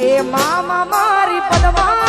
એ મામા મારી પદવા